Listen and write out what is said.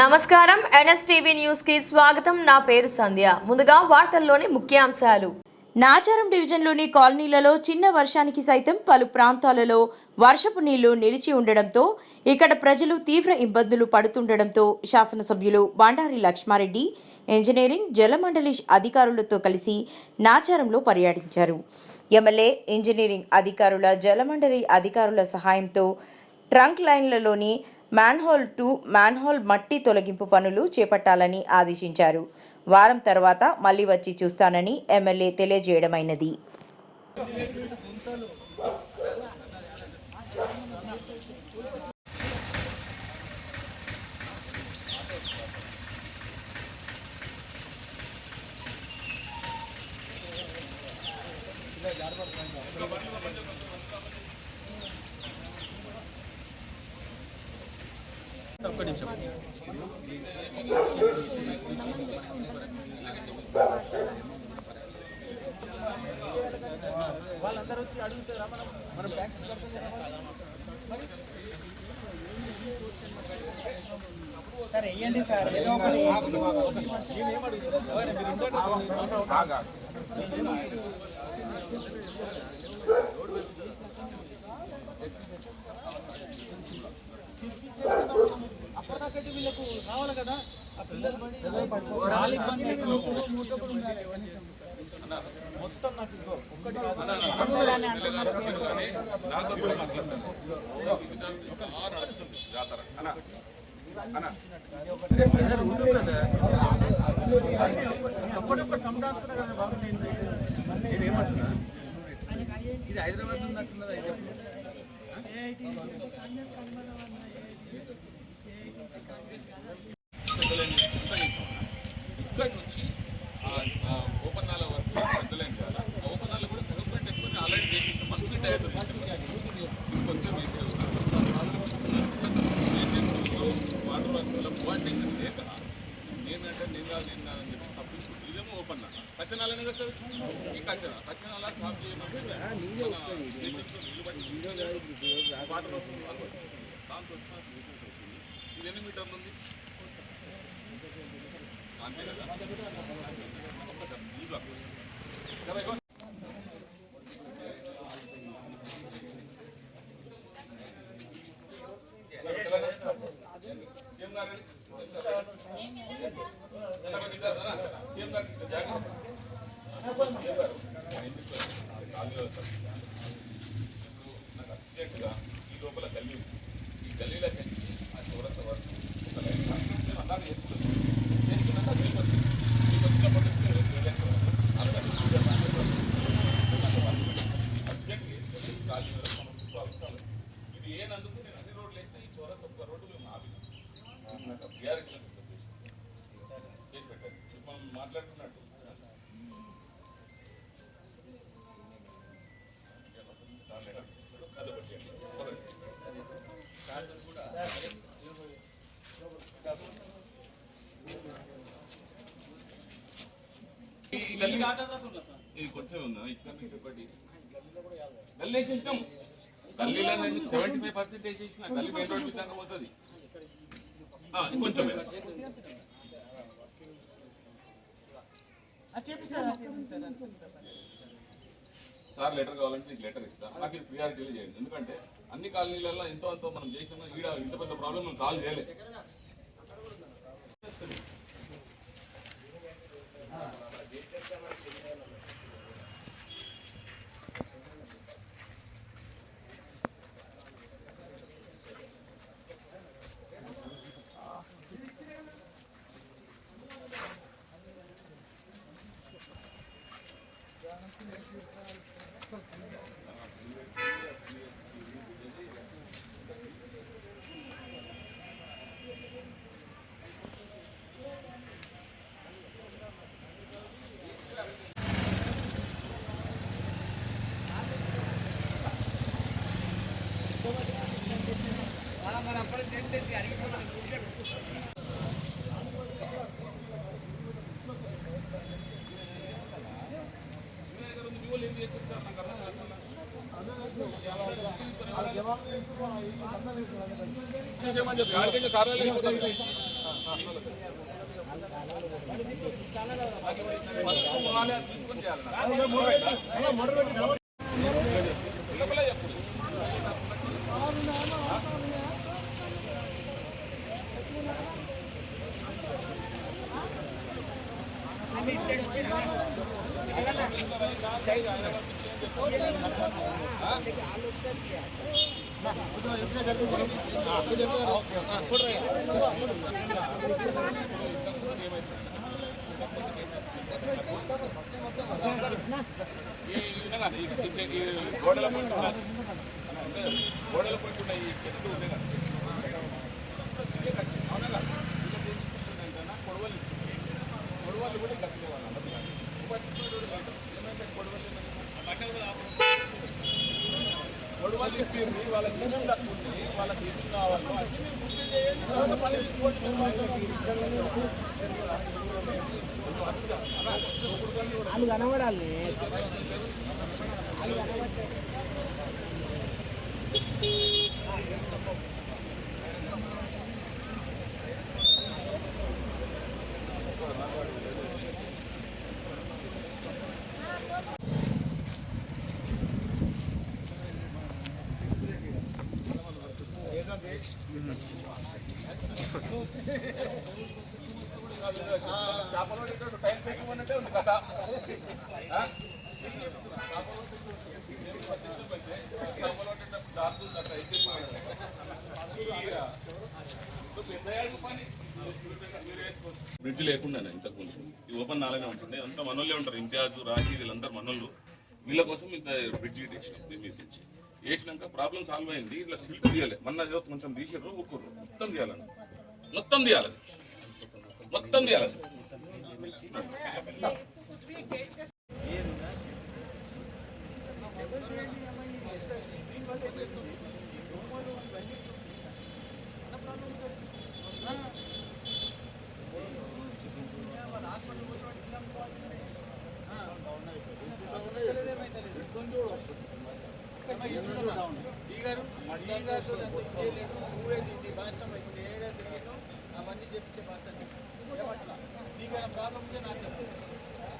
నమస్కారం. ఎన్ఎస్టీవీ న్యూస్కి స్వాగతం. నా పేరు సంధ్య. ముందుగా వార్తల్లోని ముఖ్యాంశాలు. నాచారం డివిజన్లోని కాలనీలలో చిన్న వర్షానికి సైతం పలు ప్రాంతాలలో వర్షపు నీళ్ళు నిలిచి ఉండడంతో ఇక్కడ ప్రజలు తీవ్ర ఇబ్బందులు పడుతుండడంతో శాసనసభ్యులు బండారి లక్ష్మారెడ్డి ఇంజనీరింగ్ జలమండలి అధికారులతో కలిసి నాచారంలో పర్యటించారు. ఎమ్మెల్యే ఇంజనీరింగ్ అధికారుల జలమండలి అధికారుల సహాయంతో ట్రంక్ లైన్లలోని మ్యాన్హోల్ టు మ్యాన్హోల్ మట్టి తొలగింపు పనులు చేపట్టాలని ఆదేశించారు. వారం తర్వాత మళ్ళీ వచ్చి చూస్తానని ఎమ్మెల్యే తెలియజేయడమైనది. వాళ్ళందరూ వచ్చి అడుగుతారా మనం మనం ట్యాక్స్? సార్ వేయండి సార్. ఏదో ఒకటి మేమేం అడుగుతున్నాం? ఉండాలి? కనీసం. మొత్తం నాకు ఇదిగో ఒక్కటి కాదు. ఒక్కటొక్కటి సంపాదిస్తున్నా కదా బాబు నేను. నేనేమంటున్నా? ఇది హైదరాబాద్ ఉన్నట్టున్నదా ఇది? కాదు నేను కాదు అని చెప్పి తప్పించుకుంటు ఇదేమో ఓపెన్ నాల కచ్చనాలనే కదా సార్ ఈ కచ్చన కచ్చనాల సాఫ్ చేయమంటే నీళ్ళు బట్టి వాటర్ వస్తుంది దాంతో వచ్చిన న్యూసెన్స్ అవుతుంది ఇది ఎన్ని మీటర్లు ఉంది అంతే కదా ఒక్కసారి నాకు అర్జెంటుగా ఈ లోపల గల్లీ ఉంది. ఈ గల్లీలోకి వచ్చి ఆ చౌరస్త వరకు ఒక లైన్ గా నేను అలాగే చేస్తున్నాను చేసుకున్నాక మీకు వచ్చింది మీకు వచ్చినప్పటి నుంచి నేను వెళ్ళేస్తాను. అలాగే మీరు అర్జెంట్ చేసుకొని ఖాళీ వ్యవస్థ చుట్టూ అవసరాలు ఇది ఏనందుకు నేను అన్ని రోడ్లు వేసిన ఈ చౌరస్త ఒక్క రోడ్డు మేము ఆపినాం నాకు బీఆర్ఎస్ చేసి పెట్టారు ఇప్పుడు మనం ఇది కొంచెం ఉందా? ఇక్కడ నుంచి ఒకటి గల్లీ వేసేసినాం. గల్లీలో నేను సెవెంటీ ఫైవ్ పర్సెంట్ వేసేసిన గల్లీ మెయిన్ రోడ్ విధంగా పోతుంది. సార్ లెటర్ కావాలంటే నీకు లెటర్ ఇస్తా. నాకు ఇది ప్రియారిటీ చేయండి. ఎందుకంటే అన్ని కాలనీలలో ఎంతో అంతో మనం చేసినా ఈడ ఇంత పెద్ద ప్రాబ్లం మనం సాల్వ్ చేయలేదు తీసుకొని చేయాలి నాకు. పిల్లపిల్ల చెప్పు. ఈ ఈ విధంగా ఈ ఈ చె- ఈ గోడల పంట ఉన్నది. అంటే గోడల పంట ఈ చెట్లు ఉన్నాయి కదా. వాళ్ళు కూడా కట్టుకోవాలి అన్నమాట. వాళ్ళకి తక్కువ ఉంది గుర్తు చేయండి. తర్వాత మళ్ళీ తీసుకోండి. చేపలు పట్టేటప్పుడు టైం సెట్టింగ్ ఉన్నట్టే ఉంది కదా ఆ? చేపలు పట్టేటప్పుడు దారులు ఉంది అట్లా అయితే బ్రిడ్జ్ లేకుండా ఇంతకు ముందు ఈ ఓపెన్ నాలుగే ఉంటుండే. అంత మనోళ్ళే ఉంటారు. ఇంతియాజ్ రాజీ వీళ్ళందరూ మనోళ్ళు. వీళ్ళ కోసం ఇంత బ్రిడ్జ్ తెచ్చినాం దీని మీద తెచ్చి వేసినాక ప్రాబ్లం సాల్వ్ అయింది. ఇట్లా సిల్క్ తీయాలి. మొన్న ఏదో కొంచెం తీసిర్రు ఒక్కరు మొత్తం తీయాలని మొత్తం తీయాలి మొత్తం తీయాలి ఈ గారు మళ్ళీ గారు ఊరేది భాషం అయితే ఏడాది తిరిగినాం అవన్నీ చెప్పించే భాష ఏమట్లా నీకు ప్రాబ్లం ఉంటే నాకు చెప్పు.